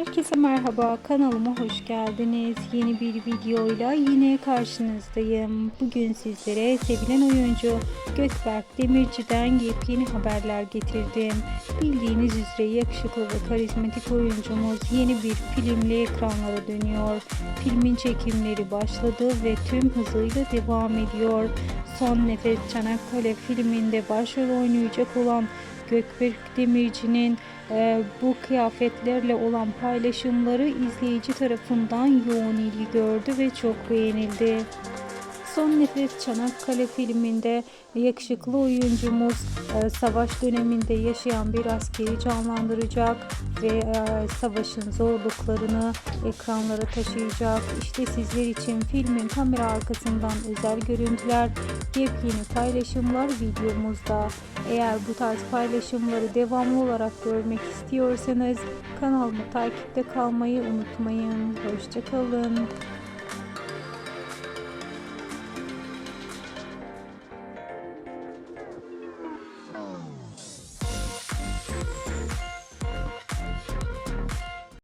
Herkese merhaba kanalıma hoş geldiniz. Yeni bir videoyla yine karşınızdayım. Bugün sizlere sevilen oyuncu Gökberk Demirci'den yepyeni haberler getirdim. Bildiğiniz üzere yakışıklı ve karizmatik oyuncumuz yeni bir filmle ekranlara dönüyor. Filmin çekimleri başladı ve tüm hızıyla devam ediyor. Son Nefes Çanakkale filminde başrol oynayacak olan Gökberk Demirci'nin e, bu kıyafetlerle olan paylaşımları izleyici tarafından yoğun ilgi gördü ve çok beğenildi. Son Nefes Çanakkale filminde yakışıklı oyuncumuz e, savaş döneminde yaşayan bir askeri canlandıracak ve e, savaşın zorluklarını ekranlara taşıyacak. İşte sizler için filmin kamera arkasından özel görüntüler, yepyeni paylaşımlar videomuzda. Eğer bu tarz paylaşımları devamlı olarak görmek istiyorsanız kanalımı takipte kalmayı unutmayın. Hoşçakalın.